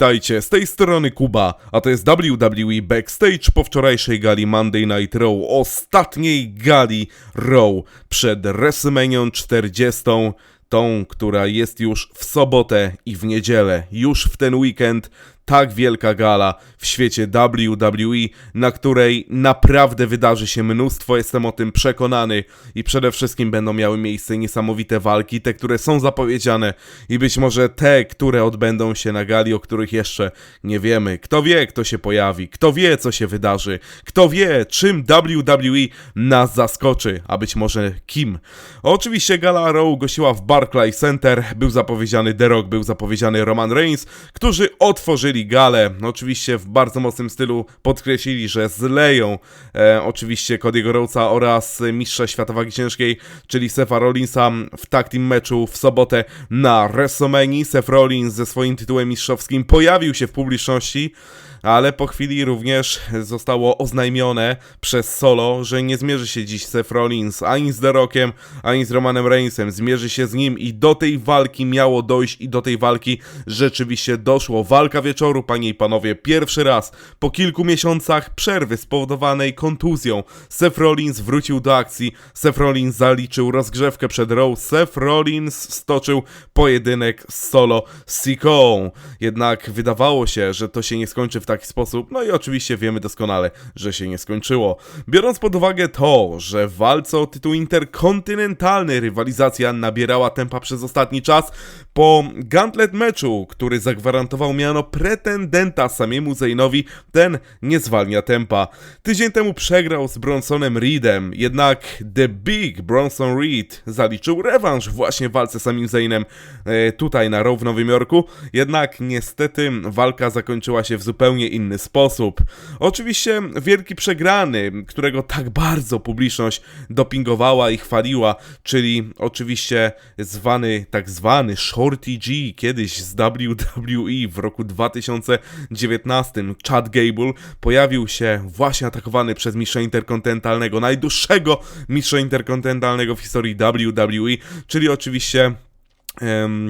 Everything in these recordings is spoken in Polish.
Witajcie, z tej strony Kuba, a to jest WWE Backstage po wczorajszej gali Monday Night Raw, ostatniej gali Raw przed WrestleMania 40, tą, która jest już w sobotę i w niedzielę, już w ten weekend, tak wielka gala w świecie WWE, na której naprawdę wydarzy się mnóstwo, jestem o tym przekonany. I przede wszystkim będą miały miejsce niesamowite walki, te, które są zapowiedziane. I być może te, które odbędą się na gali, o których jeszcze nie wiemy. Kto wie, kto się pojawi, kto wie, co się wydarzy, kto wie, czym WWE nas zaskoczy, a być może kim. Oczywiście gala Raw gościła w Barclay Center, był zapowiedziany The Rock, był zapowiedziany Roman Reigns, którzy otworzyli galę. Oczywiście w bardzo mocnym stylu podkreślili, że zleją e, oczywiście Cody'ego Rhodesa oraz mistrza świata wagi ciężkiej, czyli Sefa Rollinsa w team meczu w sobotę na WrestleMania. Seth Rollins ze swoim tytułem mistrzowskim pojawił się w publiczności ale po chwili również zostało oznajmione przez Solo, że nie zmierzy się dziś Seth Rollins ani z The Rockiem, ani z Romanem Reignsem. Zmierzy się z nim i do tej walki miało dojść i do tej walki rzeczywiście doszło. Walka wieczoru, panie i panowie, pierwszy raz po kilku miesiącach przerwy spowodowanej kontuzją. Seth Rollins wrócił do akcji, Seth Rollins zaliczył rozgrzewkę przed Raw, Seth Rollins stoczył pojedynek z Solo Sikoą. Jednak wydawało się, że to się nie skończy w taki sposób, no i oczywiście wiemy doskonale, że się nie skończyło. Biorąc pod uwagę to, że w walce o tytuł interkontynentalny rywalizacja nabierała tempa przez ostatni czas, po gauntlet meczu, który zagwarantował miano pretendenta samiemu Zainowi, ten nie zwalnia tempa. Tydzień temu przegrał z Bronsonem Reedem, jednak The Big Bronson Reed zaliczył rewanż właśnie w walce z samym Zainem e, tutaj na Raw w Nowym Jorku, jednak niestety walka zakończyła się w zupełnie inny sposób. Oczywiście wielki przegrany, którego tak bardzo publiczność dopingowała i chwaliła, czyli oczywiście zwany, tak zwany Shorty G, kiedyś z WWE w roku 2019, Chad Gable, pojawił się właśnie atakowany przez mistrza interkontynentalnego, najdłuższego mistrza interkontynentalnego w historii WWE, czyli oczywiście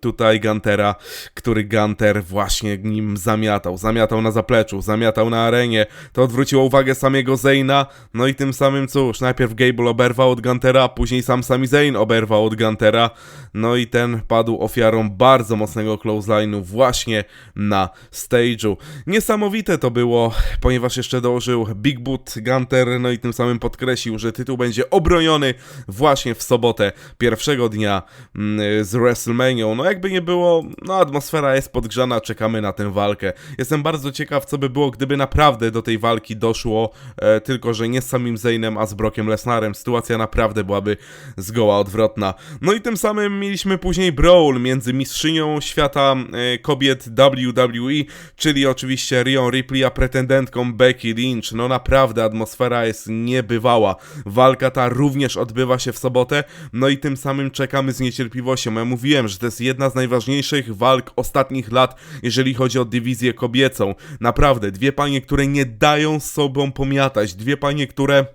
tutaj Gantera, który Ganter właśnie nim zamiatał, zamiatał na zapleczu, zamiatał na arenie, to odwróciło uwagę samego Zayna, no i tym samym cóż, najpierw Gable oberwał od Gantera, później sam Sami Zayn oberwał od Gantera, no i ten padł ofiarą bardzo mocnego closeline'u właśnie na stage'u. Niesamowite to było, ponieważ jeszcze dołożył Big Boot Gunter, no i tym samym podkreślił, że tytuł będzie obroniony właśnie w sobotę, pierwszego dnia mm, z WrestleMania WrestleMania. No jakby nie było, no atmosfera jest podgrzana, czekamy na tę walkę. Jestem bardzo ciekaw, co by było, gdyby naprawdę do tej walki doszło, e, tylko że nie z samym Zaynem, a z Brockiem Lesnarem. Sytuacja naprawdę byłaby zgoła odwrotna. No i tym samym mieliśmy później brawl między mistrzynią świata e, kobiet WWE, czyli oczywiście Rion Ripley, a pretendentką Becky Lynch. No naprawdę atmosfera jest niebywała. Walka ta również odbywa się w sobotę, no i tym samym czekamy z niecierpliwością. Ja mówiłem, że to jest jedna z najważniejszych walk ostatnich lat, jeżeli chodzi o dywizję kobiecą. Naprawdę, dwie panie, które nie dają sobą pomiatać, dwie panie, które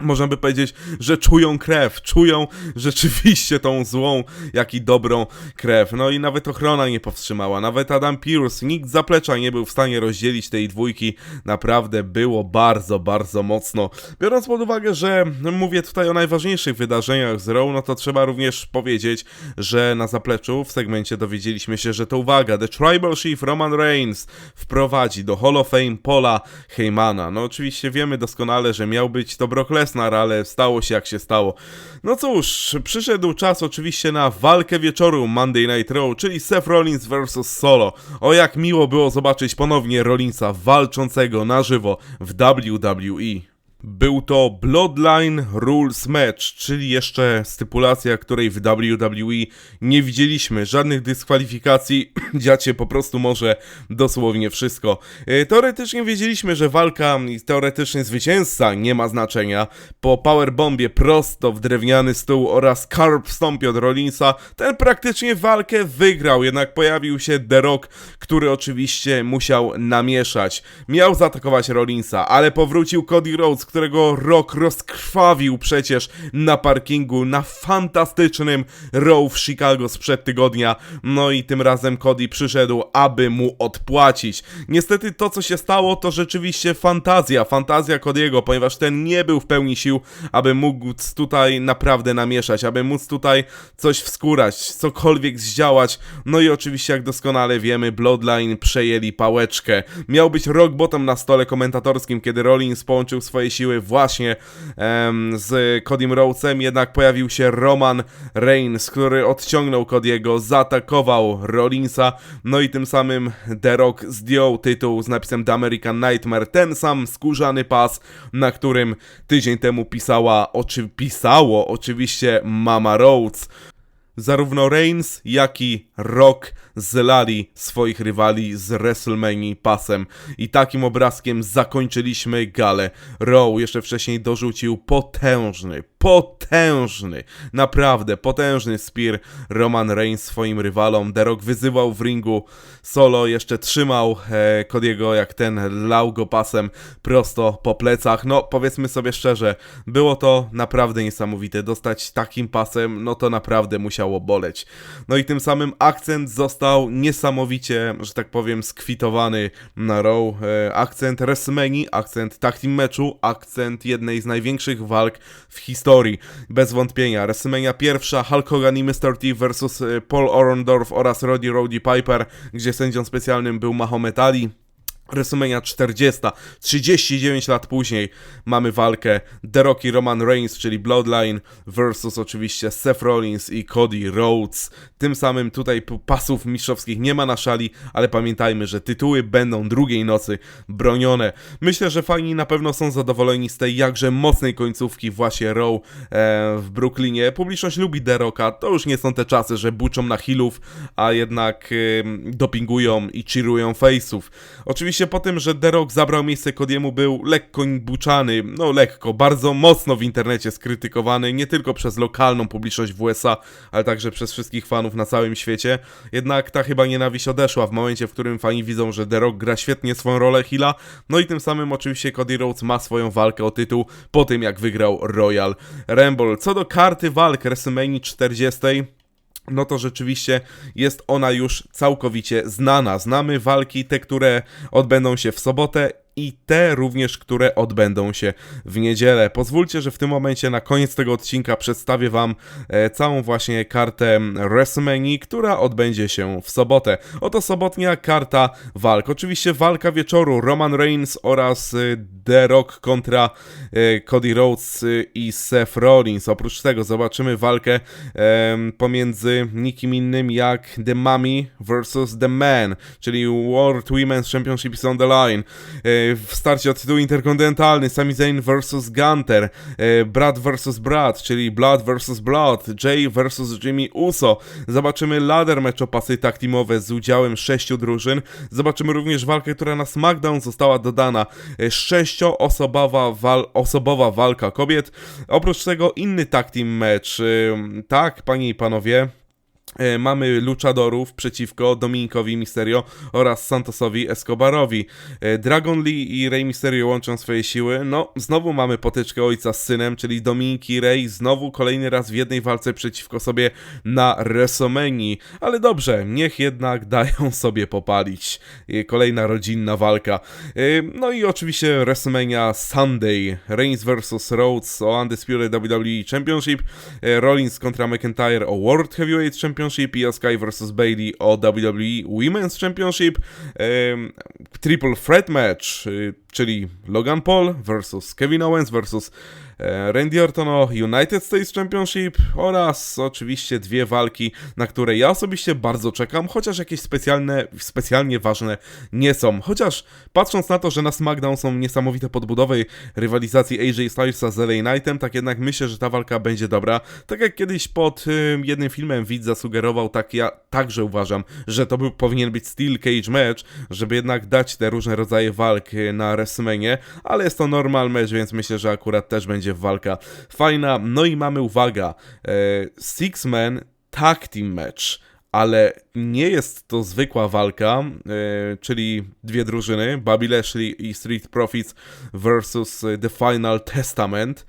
można by powiedzieć, że czują krew, czują rzeczywiście tą złą, jak i dobrą krew. No i nawet ochrona nie powstrzymała, nawet Adam Pierce, nikt zaplecza nie był w stanie rozdzielić tej dwójki. Naprawdę było bardzo, bardzo mocno. Biorąc pod uwagę, że mówię tutaj o najważniejszych wydarzeniach z Raw, no to trzeba również powiedzieć, że na zapleczu w segmencie dowiedzieliśmy się, że to uwaga, The Tribal Chief Roman Reigns wprowadzi do Hall of Fame Paula Heymana. No oczywiście wiemy doskonale, że miał być to Brock Lesnar, Lesnar, ale stało się jak się stało. No cóż, przyszedł czas oczywiście na walkę wieczoru Monday Night Raw, czyli Seth Rollins vs Solo. O jak miło było zobaczyć ponownie Rollinsa walczącego na żywo w WWE. Był to Bloodline Rules Match, czyli jeszcze stypulacja, której w WWE nie widzieliśmy. Żadnych dyskwalifikacji, dziacie po prostu może dosłownie wszystko. E, teoretycznie wiedzieliśmy, że walka i teoretycznie zwycięzca nie ma znaczenia. Po powerbombie prosto w drewniany stół oraz carb stompie od Rollinsa, ten praktycznie walkę wygrał, jednak pojawił się The Rock, który oczywiście musiał namieszać. Miał zaatakować Rollinsa, ale powrócił Cody Rhodes, którego Rock rozkrwawił przecież na parkingu na fantastycznym Raw w Chicago sprzed tygodnia. No i tym razem Cody przyszedł, aby mu odpłacić. Niestety to, co się stało, to rzeczywiście fantazja, fantazja Cody'ego, ponieważ ten nie był w pełni sił, aby móc tutaj naprawdę namieszać, aby móc tutaj coś wskórać, cokolwiek zdziałać. No i oczywiście, jak doskonale wiemy, Bloodline przejęli pałeczkę. Miał być rock bottom na stole komentatorskim, kiedy Rollins połączył swoje siły właśnie z Codym Rhodesem, jednak pojawił się Roman Reigns, który odciągnął Cody'ego, zaatakował Rollinsa, no i tym samym The Rock zdjął tytuł z napisem The American Nightmare, ten sam skórzany pas, na którym tydzień temu pisała, oczy, pisało oczywiście Mama Rhodes. Zarówno Reigns, jak i Rock zlali swoich rywali z WrestleMania pasem. I takim obrazkiem zakończyliśmy galę. Raw jeszcze wcześniej dorzucił potężny, potężny, naprawdę potężny spear Roman Reigns swoim rywalom. The Rock wyzywał w ringu, Solo jeszcze trzymał e, Cody'ego jak ten lał go pasem prosto po plecach. No powiedzmy sobie szczerze, było to naprawdę niesamowite. Dostać takim pasem, no to naprawdę musiało boleć. No i tym samym akcent został niesamowicie, że tak powiem, skwitowany na Raw. E, akcent WrestleMania, akcent tag team meczu, akcent jednej z największych walk w historii. Bez wątpienia. WrestleMania pierwsza, Hulk Hogan i Mr. T versus e, Paul Orndorff oraz Roddy Roddy Piper, gdzie sędzią specjalnym był Mahomet Ali. WrestleMania 40, 39 lat później mamy walkę The Rocky Roman Reigns, czyli Bloodline versus oczywiście Seth Rollins i Cody Rhodes. Tym samym tutaj pasów mistrzowskich nie ma na szali, ale pamiętajmy, że tytuły będą drugiej nocy bronione. Myślę, że fani na pewno są zadowoleni z tej jakże mocnej końcówki właśnie Raw e, w Brooklynie. Publiczność lubi The Rocka, to już nie są te czasy, że buczą na healów, a jednak dopingują i cheerują face'ów. Oczywiście po tym, że The Rock zabrał miejsce Cody'emu był lekko buczany, no lekko, bardzo mocno w internecie skrytykowany, nie tylko przez lokalną publiczność w USA, ale także przez wszystkich fanów na całym świecie. Jednak ta chyba nienawiść odeszła w momencie, w którym fani widzą, że The Rock gra świetnie swoją rolę Hila, no i tym samym oczywiście Cody Rhodes ma swoją walkę o tytuł po tym, jak wygrał Royal Rumble. Co do karty walk WrestleMania 40, no to rzeczywiście jest ona już całkowicie znana. Znamy walki, te, które odbędą się w sobotę i te również, które odbędą się w niedzielę. Pozwólcie, że w tym momencie na koniec tego odcinka przedstawię Wam e, całą właśnie kartę WrestleMania, która odbędzie się w sobotę. Oto sobotnia karta walk. Oczywiście walka wieczoru Roman Reigns oraz e, The Rock kontra e, Cody Rhodes i Seth Rollins. Oprócz tego zobaczymy walkę pomiędzy nikim innym jak The Mummy vs. The Man, czyli World Women's Championship is on the line. W starcie o tytuł interkontynentalny Sami Zayn vs. Gunter, e, Brad vs. Brad, czyli Blood vs. Blood, Jay vs. Jimmy Uso. Zobaczymy ladder match o pasy tag teamowe z udziałem sześciu drużyn. Zobaczymy również walkę, która na SmackDown została dodana. E, Sześcioosobowa wal osobowa walka kobiet. Oprócz tego inny match. E, Tak, panie i panowie. E, Mamy luchadorów przeciwko Dominikowi Mysterio oraz Santosowi Escobarowi. E, Dragon Lee i Rey Mysterio łączą swoje siły. No, znowu mamy potyczkę ojca z synem, czyli Dominik i Rey znowu kolejny raz w jednej walce przeciwko sobie na WrestleMania. Ale dobrze, niech jednak dają sobie popalić. E, Kolejna rodzinna walka. No i oczywiście WrestleMania Sunday. Reigns vs. Rhodes o Undisputed WWE Championship. Rollins kontra McIntyre o World Heavyweight Championship. Io Sky vs. Bailey o WWE Women's Championship. Triple Threat Match, y, czyli Logan Paul vs. Kevin Owens vs. e, Randy Orton o United States Championship oraz oczywiście dwie walki, na które ja osobiście bardzo czekam, chociaż jakieś specjalne, specjalnie ważne nie są. Chociaż patrząc na to, że na SmackDown są niesamowite podbudowy rywalizacji AJ Stylesa z LA Knightem, tak jednak myślę, że ta walka będzie dobra. Tak jak kiedyś pod y, jednym filmem widz zasugerował, tak ja także uważam, że to był, powinien być Steel Cage Match, żeby jednak dać te różne rodzaje walk y, na Ale jest to normal match, więc myślę, że akurat też będzie walka fajna. No i mamy, uwaga, e, Six Man Tag Team Match. ale nie jest to zwykła walka, e, czyli dwie drużyny, Bobby Lashley i Street Profits versus The Final Testament,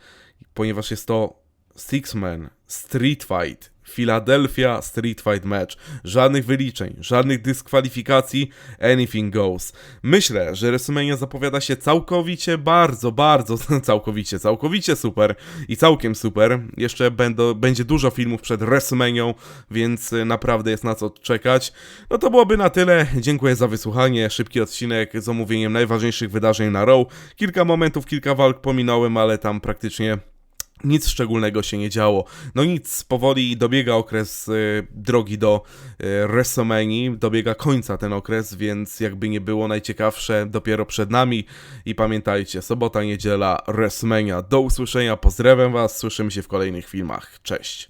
ponieważ jest to Six-Man Street Fight. Philadelphia Street Fight Match. Żadnych wyliczeń, żadnych dyskwalifikacji, anything goes. Myślę, że WrestleMania zapowiada się całkowicie, bardzo, bardzo, całkowicie, całkowicie super i całkiem super. Jeszcze będą, będzie dużo filmów przed WrestleManią, więc y, naprawdę jest na co czekać. No to byłoby na tyle. Dziękuję za wysłuchanie. Szybki odcinek z omówieniem najważniejszych wydarzeń na Raw. Kilka momentów, kilka walk pominąłem, ale tam praktycznie nic szczególnego się nie działo. No nic, powoli dobiega okres y, drogi do y, WrestleMania, dobiega końca ten okres, więc jakby nie było najciekawsze dopiero przed nami. I pamiętajcie, sobota, niedziela, WrestleMania. Do usłyszenia, pozdrawiam Was, słyszymy się w kolejnych filmach. Cześć.